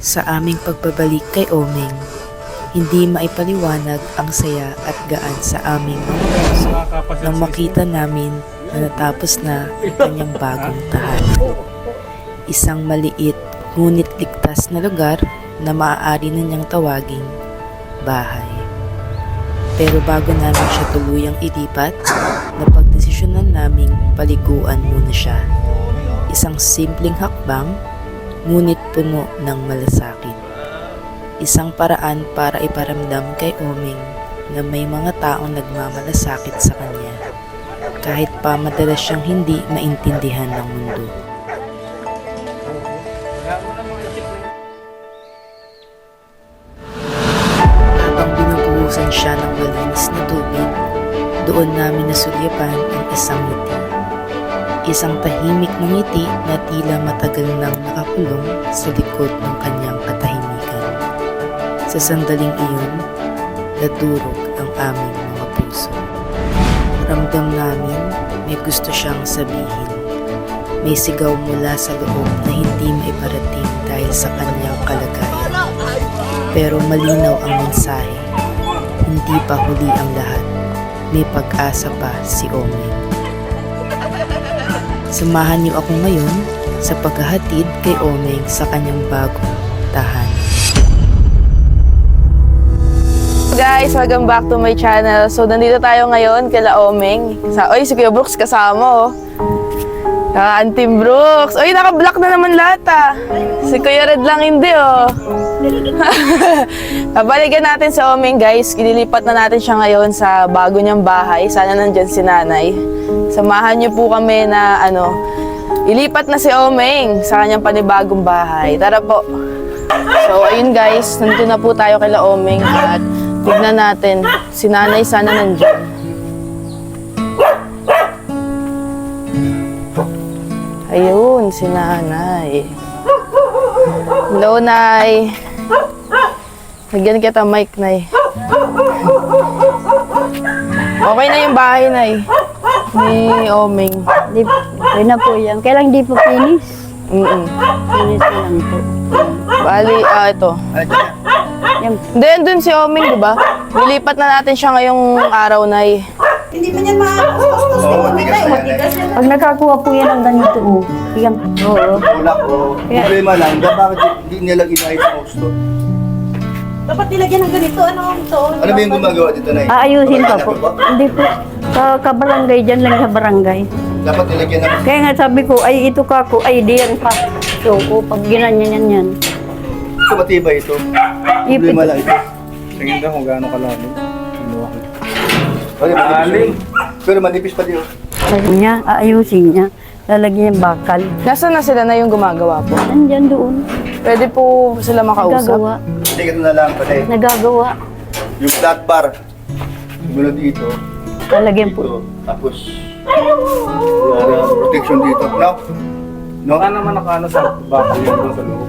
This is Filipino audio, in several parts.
Sa aming pagbabalik kay Omeng, hindi maipaliwanag ang saya at gaan sa aming nang makita namin na natapos na ang kanyang bagong tahanan. Isang maliit ngunit ligtas na lugar na maaari na niyang tawaging bahay. Pero bago namin siya tuluyang ilipat, napagdesisyonan naming paliguan muna siya. Isang simpleng hakbang, ngunit puno ng malasakit. Isang paraan para iparamdam kay Oming na may mga taong nagmamalasakit sa kanya, kahit pa madalas siyang hindi maintindihan ng mundo. Habang binubuhusan siya ng malinis na tubig, doon namin nasulyapan ang isang ngiti. Isang tahimik na ngiti na tila matagal nang nakakulong sa likod ng kanyang katahimikan. Sa sandaling iyon, nadurog ang aming mga puso. Ramdam namin may gusto siyang sabihin. May sigaw mula sa loob na hindi maiparating dahil sa kanyang kalagayan. Pero malinaw ang mensahe. Hindi pa huli ang lahat. May pag-asa pa si Omen. Samahan niyo ako ngayon sa paghahatid kay Omeng sa kanyang bagong tahanan. Guys, welcome back to my channel. So, nandito tayo ngayon kila Omeng. Sa, oy, si Kuya Brooks kasama, oh. Kaka Team Brooks. Oy, naka-block na naman lahat, ah. Si Kuya Red lang hindi, oh. Babalikan natin si Omeng, guys. Ililipat na natin siya ngayon sa bago niyang bahay. Sana nandyan si nanay. Samahan niyo po kami na, ano, ilipat na si Omeng sa kanyang panibagong bahay. Tara po. So, ayun guys, nandito na po tayo kay Omeng at tignan natin, si nanay sana nandiyan. Ayun, si nanay. Hello, nay. Lagyan kita mic, nay. Okay na yung bahay, nay. Ni Omeng. Di, na po yan. Kailang di po finish. Mm-mm. Finish na lang po. Bali, ah, ito. Yan. Hindi, andun si Oming, di ba? Nilipat na natin siya ngayong araw, Nay. Pag nakakuha po yan ng ganito, oh. Yan. Oo. Wala ko. Problema lang, da bakit hindi nila ginahit sa gusto? Dapat nilagyan ng ganito, ano ito? Ano ba yung gumagawa dito na Aayusin pa po. Hindi po. Sa kabarangay, dyan lang sa barangay. Dapat nilagyan ng... Kaya nga sabi ko, ay ito ka ko, ay diyan pa. So, oh, pag ginanyan yan yan. Ito matibay ito. Problema lang ito. Tingin daw kung gaano kalalim. Kinuha ko. Pero manipis, pero manipis pa din. oh. Sabi niya, aayusin niya. Lalagyan yung bakal. Nasaan na sila na yung gumagawa po? Nandyan doon. Pwede po sila makausap? Nagagawa. Hindi ka na lang eh. Nagagawa. Yung flat bar. Siguro dito. Lalagyan po. Dito. Tapos... yung protection dito. No? No? Baka naman nakaano sa bakal yun sa loob.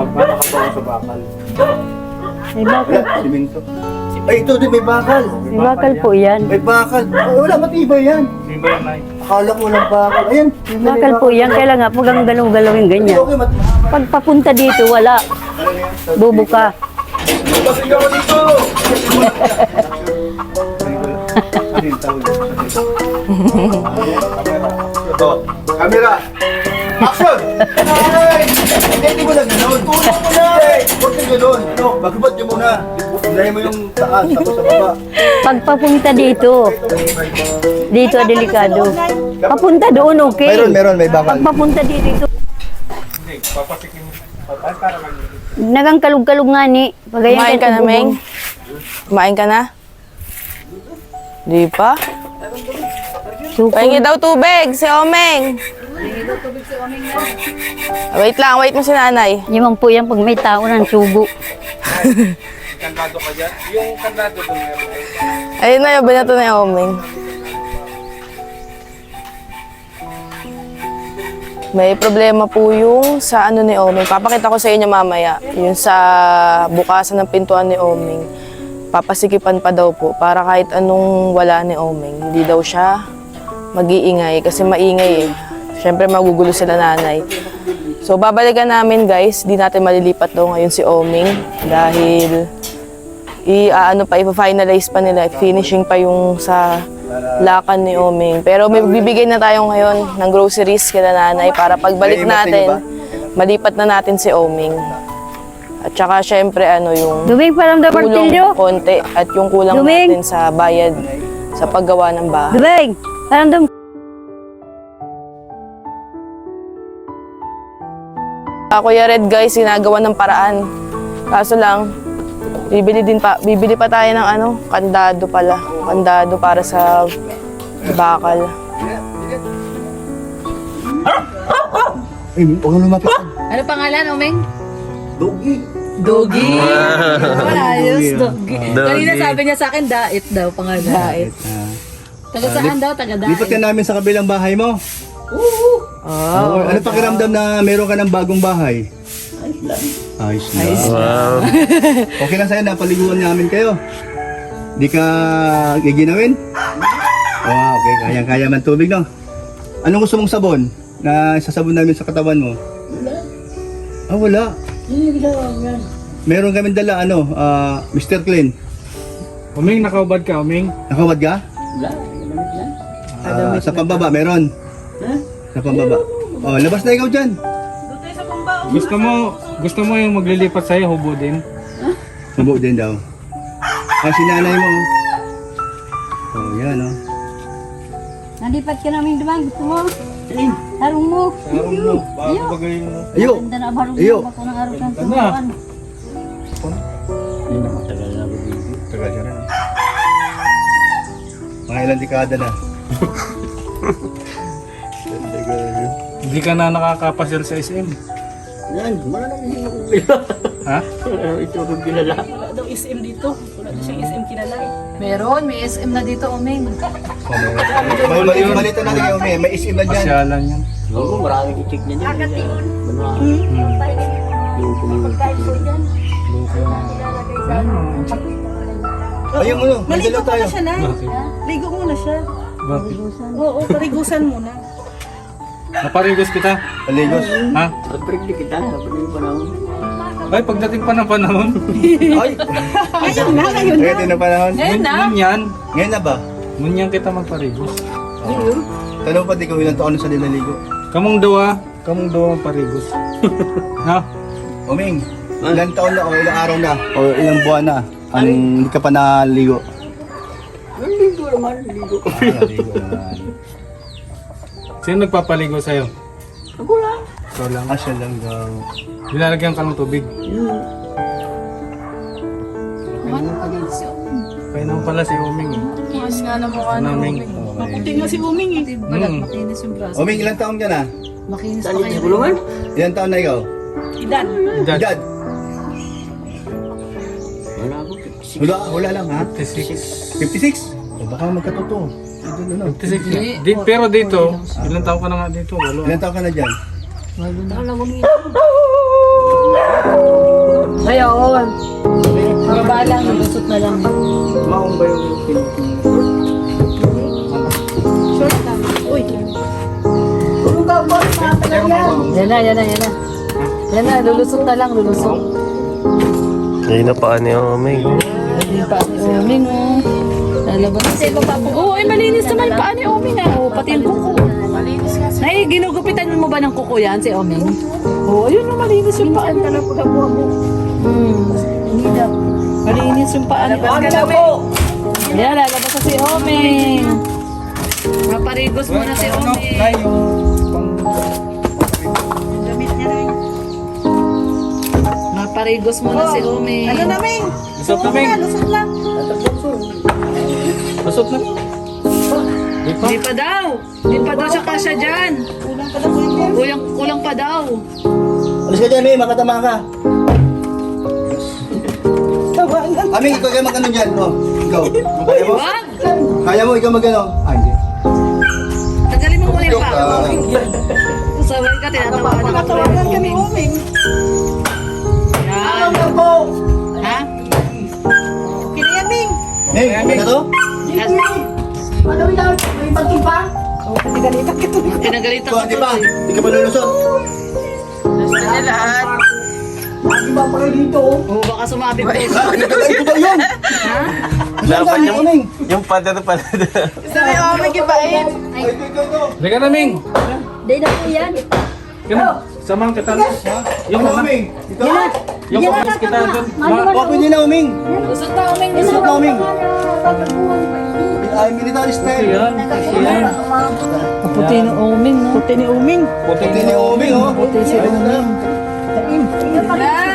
Pagka nakabawa sa bakal. May bakal. Wala, siminto. Ay, ito din may bakal. May bakal po yan. May bakal. Oh, wala, matibay yan. Ba yan, Nay? Akala ko walang bakal. Ayan. may Bakal po yan. Kailangan pag ang galaw-galaw yung ganyan. Okay, mat... Pag papunta dito, wala. Ano? Bubuka. Pasigaw ka dito! Ito, camera! Action! Ay! Hindi mo na gano'n. Tulong mo na! Huwag ka gano'n. No, magubad niyo muna. Unahin mo yung taas, tapos sa baba. Pag papunta dito, dito delikado. Papunta doon, okay. Meron, meron, may bakal. Pag papunta dito, Hindi, papasikin mo. Nagang kalug-kalug nga ni. Pagayan Kumain ka na, Meng? Kumain ka na? Di pa? Pahingi daw tubig, si Omeng. Wait lang, wait mo si nanay. Yung po yan pag may tao ng subo. Kandado ka dyan? Yung kandado doon meron. Ayun na, yung binato na yung Omeng. May problema po yung sa ano ni Omeng. Papakita ko sa inyo mamaya. Yung sa bukasan ng pintuan ni Omeng. Papasikipan pa daw po para kahit anong wala ni Omeng. Hindi daw siya mag-iingay kasi maingay eh. Siyempre magugulo sila nanay. So babalikan namin guys, di natin malilipat daw ngayon si Oming dahil i ano pa ipa-finalize pa nila, finishing pa yung sa lakan ni Oming. Pero may bibigay na tayo ngayon ng groceries kila nanay para pagbalik natin, malipat na natin si Oming. At saka syempre ano yung Duming pa lang daw kulong martilyo. konti at yung kulang Luming. natin sa bayad sa paggawa ng bahay. Duming! Parang dum... Ah, Kuya Red guys, sinagawa ng paraan. Kaso lang, bibili din pa, bibili pa tayo ng ano, kandado pala. Kandado para sa bakal. Ay, huwag lumapit. Ano pangalan, Omeng? Dogi. Dogi. Ayos, Dogi. Kanina sabi niya sa akin, Dait daw, pangalan. Dait. Taga saan daw? Taga Dait. Lipat ka namin sa kabilang bahay mo. Oo. ano pakiramdam na meron ka ng bagong bahay? Ayos lang. Ayos lang. okay lang sa'yo, napaliguan namin kayo. Di ka giginawin? Oh, okay. Kayang-kaya man tubig, no? Anong gusto mong sabon na sasabon namin sa katawan mo? Wala. Ah, wala. Meron kami dala, ano, ah, Mr. Clean. Uming, nakaubad ka, Uming. Nakawad ka? Wala. sa pambaba, meron? Sa pambaba. Oh, labas na ikaw dyan. Gusto mo, gusto mo yung maglilipat sa'yo, hubo din? Subo din daw. Ah, si nanay mo. Oh, yan, oh. Nalipat ka namin dumang. Gusto mo? Harong mo. Sarong mo, bago bagay mo. Ayo. Ganda na harong Iyo. mo. Bako ng araw ng Ano? tumawan. Tagal siya rin. Mga ilang dekada na. Hindi ka na nakakapasyal sa SM. Yan, nang hindi mo Ha? Ito kong kilala. Wala daw SM dito. Wala daw siyang SM kilala eh. Meron, may SM na dito, Omeng. May mali malita natin kayo, may, may isim na dyan. Pasyalan yan. Oo, maraming i-check niya dyan. Ano, yung community. Ayun mo, may Maligo dala tayo. muna siya? Ligo muna siya. Bakit? Oo, parigusan muna. Naparigos kita. Paligos. Ha? Pag-pregnant kita, dapat yung panahon. Ay, pagdating pa ng panahon. Ay! Ngayon na, ngayon na. Din na panahon. Ngayon na. Munyan. Ngayon na ba? Munyan kita magparigos. Tanong pa di ko ilang taon na sa nilaligo. Kamong dawa, kamong dawa magparigos. ha? Oming, ilang taon na o ilang araw na o ilang buwan na ang hindi ka pa naligo. Ligo naman, ligo. Ah, naligo naman. Sino nagpapaligo sa'yo? Ako lang. Ikaw lang. Ah, siya lang daw. Nilalagyan ka ng tubig. Kaya naman pala si Uming eh. Yes nga na mukha Ano, Uming? Maputi nga si Uming eh. Hmm. Makinis yung braso. Oming, ilang taon ka na? Makinis pa Dali kayo. sa gulungan. Ilang taon na ikaw? Idan. Edad. Edad? Wala ako. Hula, hula lang ha? 56. 56? O baka magkatotoo. Ito, ano? 56 nga. Di, pero dito, ilang taon ka na nga dito? Walo. Ilang taon ka na dyan? Ngayon. Baba lang, lusot na lang. Maong ba yung Short lang. Uy. Yan na, yan na, yan na. Yan na, lulusot na lang, lulusot. Ayun na pa ni Omeng. Hindi pa si Oming, oh. Lalabas na siya. Oo, ay malinis naman yung paa ni Oming, ah. Oh, pati yung kuko. Malinis nga. Nay, ginugupitan mo ba ng kuko yan, si Oming? Oo, ayun, oh, malinis yung paa. Minsan ka lang pagkabuha mo. Hmm. Malinis yung paa ni Oming. Yan, lalabas na si Oming. Maparigos muna si Ano? Oming. Nay, yung pang... Damit niya na Maparigos muna si Oming. Ano namin? Lusot na, Ming. Lusot lang. Lusot na. Di pa? Hindi pa daw. Hindi pa daw siya kasya dyan. Kulang pa daw. Kulang, kulang pa daw. Alis ka dyan, May. Makatama ka. Aming, ikaw kayo mag-ano dyan. Oh, ikaw. Kaya mo? Kaya mo, ikaw mag-ano? Ah, hindi. Tagalin mo muna yung Joke paa. lang. Sabay ka, tinatawagan ako rin. Oming. Yan. Ha? Kinayaming. May, ano to? Yes. Pinagalitan Ikaw, di ba? Hindi ka pa lulusot. niya lahat. Di ba pala dito? Oo, baka sumabi. Nagagay ko ba yun? Dapat yung, Omeng. yung pader pala. Sa may Omeng ibait. Ay, ito, ito, ito. Halika na, Ming. Di na po yan. Kaya, samang kita. Yung Omeng. Ito. Yung kumakas kita doon. Pwede na, Omeng. Usot na, uming. Usot na, Omeng. Ay, military style. Yan. Yan. Puti ni uming, no? Puti ni uming. Puti Puti ni Omeng, oh. Puti si Omeng. Ah, nakalabas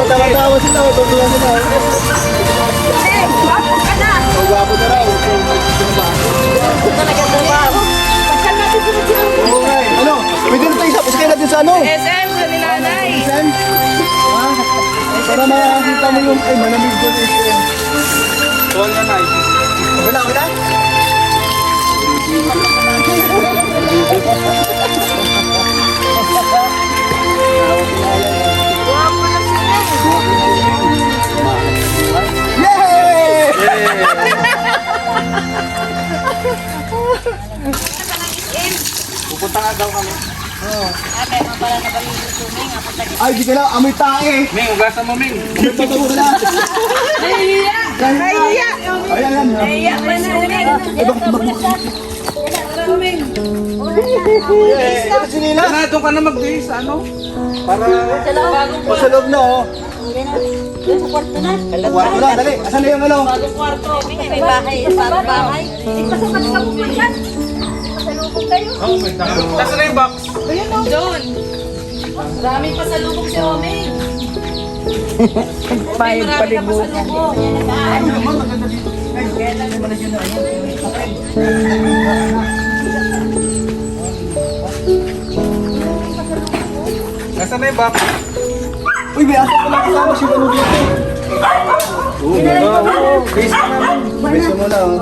Oh, tawa-tawa sila, oh, tutuwa sila. Oh, gwapo na raw. Oo nga eh. Ano? Pwede na tayo sa Iskay natin sa ano? SM sa ni nanay. Sen? Ha? Para makakita mo yung... Ay, eh. Sen. Tuwal na, Nay. Okay na, okay na? Yay! Pupunta nga daw kami. Ay, di ka na, amoy tae. Ming, ugasan mo, Ming. Amoy patago ka na. Nahiya! Nahiya! Ayan, ayan. Nahiya pa na. Ay, bakit bakit? Yay! Ano si Nina? Na, doon ka na magbihis sa ano? Para... O, sa loob na, oh. Sa kwarto na. Kwarto na, dali. Asan na yung ano? May bahay. Parang bahay. Ipasukan ka po yan. Pasalubong kayo. Oh. Nasaan na yung box? Doon. Maraming pasalubong si Oming. Bayad palibot. Nasaan na yung box? Uy, may aso pala kasama si Manu dito. Oo, bihis ka na. Beso mo na, oh.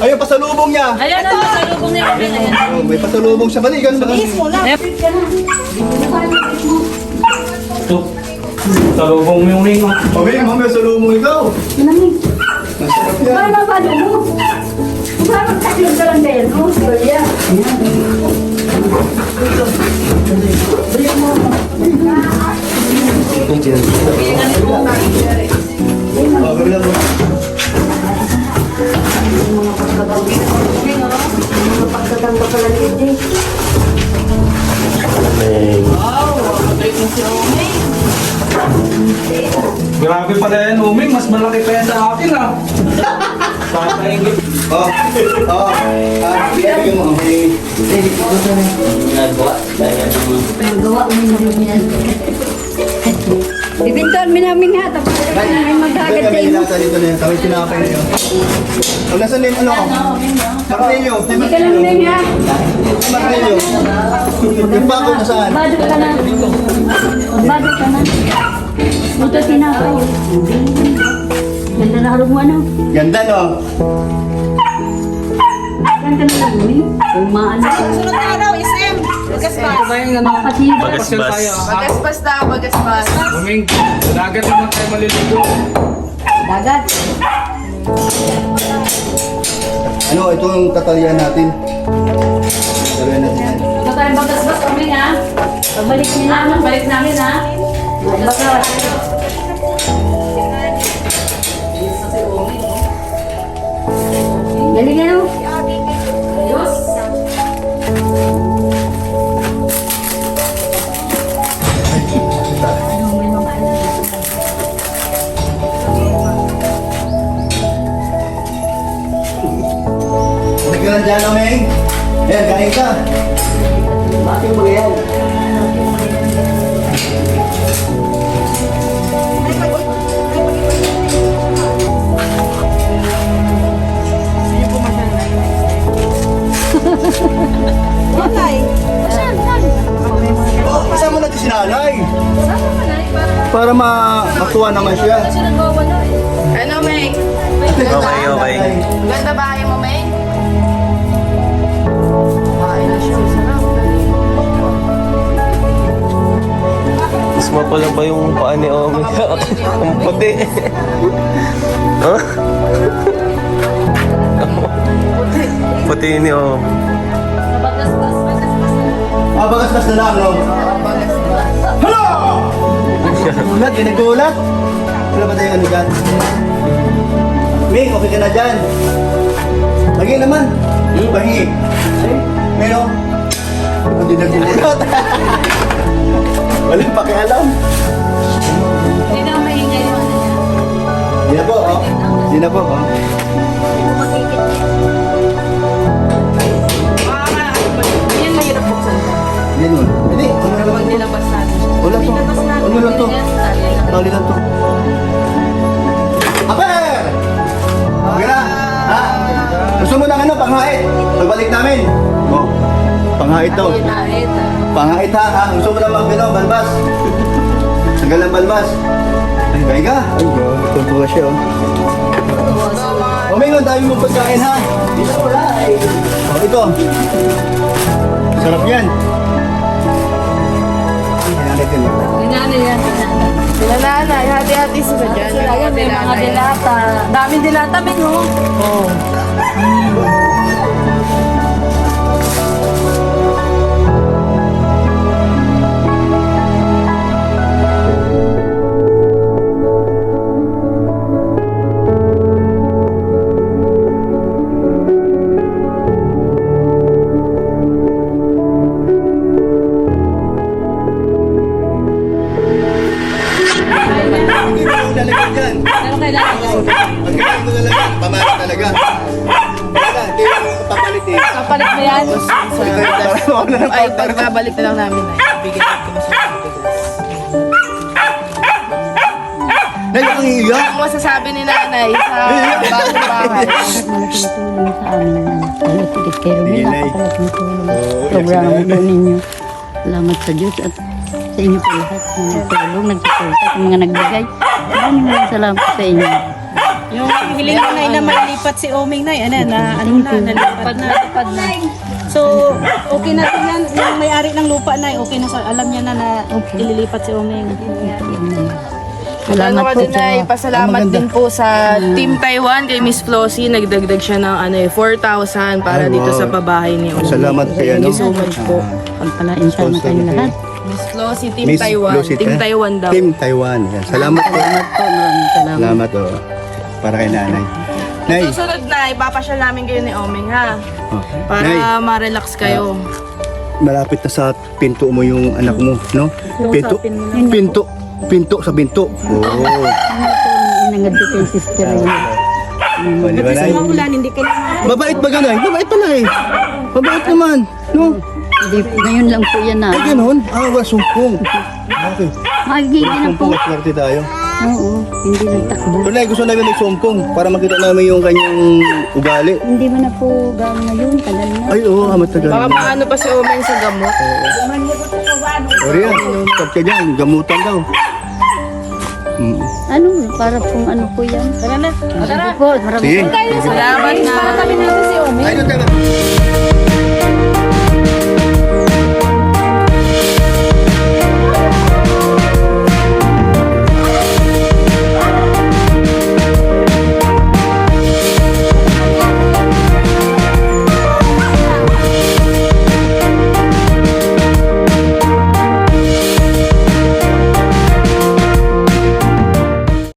Ayun, pasalubong niya. Ayan na, pasalubong ni Oming. Ayan. Oh, may pasalubong siya. Balikan ba? Talubong mo yung Ming. Okay, mamaya salubong ikaw. Masarap yan. Paano ba mo? Parang tatlong ka lang din. Oh, Julia. Oh, Yan, Uming. Mas malaki pa yan sa akin, ah. Oh, oh. Ah, bigyan mo. Okay. Ginagawa. Dahil ano, Gawa mo naman yan. Ibintahan mo namin nga. Tapos maghagat Bigyan sa inyo. Kami tinapay na yun. Oh, nasaan na yung ano? Martilyo. Hindi ka lang din ha. Martilyo. Yung bako nasaan? Badot ka na. Badot ka na. Ito tinapay. Ganda na harap mo ano? Ganda no? Ganda na lang mo eh. Kung maano. Sunod na araw, SM. Bagaspas. Kasi Bagasbas. Bagaspas daw, bagaspas. Uming, sa dagat naman tayo maliligo. dagat. Ano, ito yung tatalian natin. Tatalian natin yan. Ito tayong bagas-bas kami ha. Pagbalik niyo na. Ano, balik namin ha. Baka. Galing ano? Dyan, Omeng. Ayan, kain ka. Bakit mo yan? Oh, kasama natin si nanay. Para ma makuha naman siya. Ano, May? Okay, okay. Ganda bahay mo, Mas mapala ba yung paa ni Omi? Ang puti. Huh? puti ni Omi. Ah, bagas-bas na lang, no? Hello! Nagulat. Wala ba tayong ano dyan? Ming, okay ka na dyan? Lagi naman. Hmm, bahi. Pero, hindi nagulat. Walang pakialam. Hindi na maingay mo na yan. Hindi na po, oh. Hindi na po, oh. Yan. Hindi ano na Pag lang. nilabas natin siya. Wala to. Ano lang to? Tali lang to. Aper! Okay na? Ha? Gusto mo ng ano, panghait? Pagbalik namin. Oh, panghait daw. Panghait ha, ha? Gusto mo naman gano'n, balbas? Tagal ng balbas. Ay, gaya ka. Ay, grabe. Tuntua siya, oh. May ang dami mong pagkain, ha? Dito, wala. Ay. Oh, ito. Sarap yan. Ay, natin mo. Inano yan. Sila nanay, hati-hati sila dyan. Sila yan, may mga dilata. Daming dilata, Ming, oh. Oh. Na nalipigit kay. Napakalaking tulong. Oo, Programa po ninyo. Salamat sa Diyos at sa inyo po lahat na nagtulong, nagsuporta, sa mga nagbigay. Maraming maraming salamat sa inyo. Yung hiling ko na na mailipat si Oming na ano na, ano na, nalipat na. Natupad na. So, okay na tingnan, yung may-ari ng lupa na, okay na, sa, alam niya na na ililipat si Oming. Ano Salamat ka po din sa ay pasalamat maganda. din po sa Team Taiwan kay Miss Flossie. Nagdagdag siya ng ano eh, 4,000 para Ay, dito wow. sa pabahay ni Omi. Salamat kay Thank ano. you so much po. pagpalain sana kayo lahat. Miss Flossie, Team Miss Taiwan. Lucy, Team eh? Taiwan daw. Team Taiwan. Yan. Salamat po. Salamat po, maraming salamat. Salamat oh. Para kay nanay. Nay. Susunod na, ipapasyal namin kayo ni Oming ha. Oh. Para Nay, ma-relax kayo. malapit na sa pinto mo yung anak mo, no? Pinto. Pinto. Pinto sa pinto. Oo. Nangad ko kay sister yun. Oh, di ba, Nay? Sa ulan, hindi ka na Mabait ba ganay? Mabait pala eh. Mabait naman. No? Hindi, ngayon lang po yan na. Ay, ganun. Ah, wala sumpong. Okay. Magiging na po. Swerte tayo. Oo, hindi nagtakbo. Pero Nay, gusto namin may sumpong para makita namin yung kanyang ugali. Hindi mo na po gawin ngayon, tagal na. Ay, oo, oh, matagal. Baka maano pa si Oming sa gamot. Sorry yan. Pag ka dyan, gamutan daw. Mm. Ano, para pong ano po yan. Tara na. Tara po, maraming Sige. Salamat na. Para tabi natin si Omeng. Ay, doon tayo.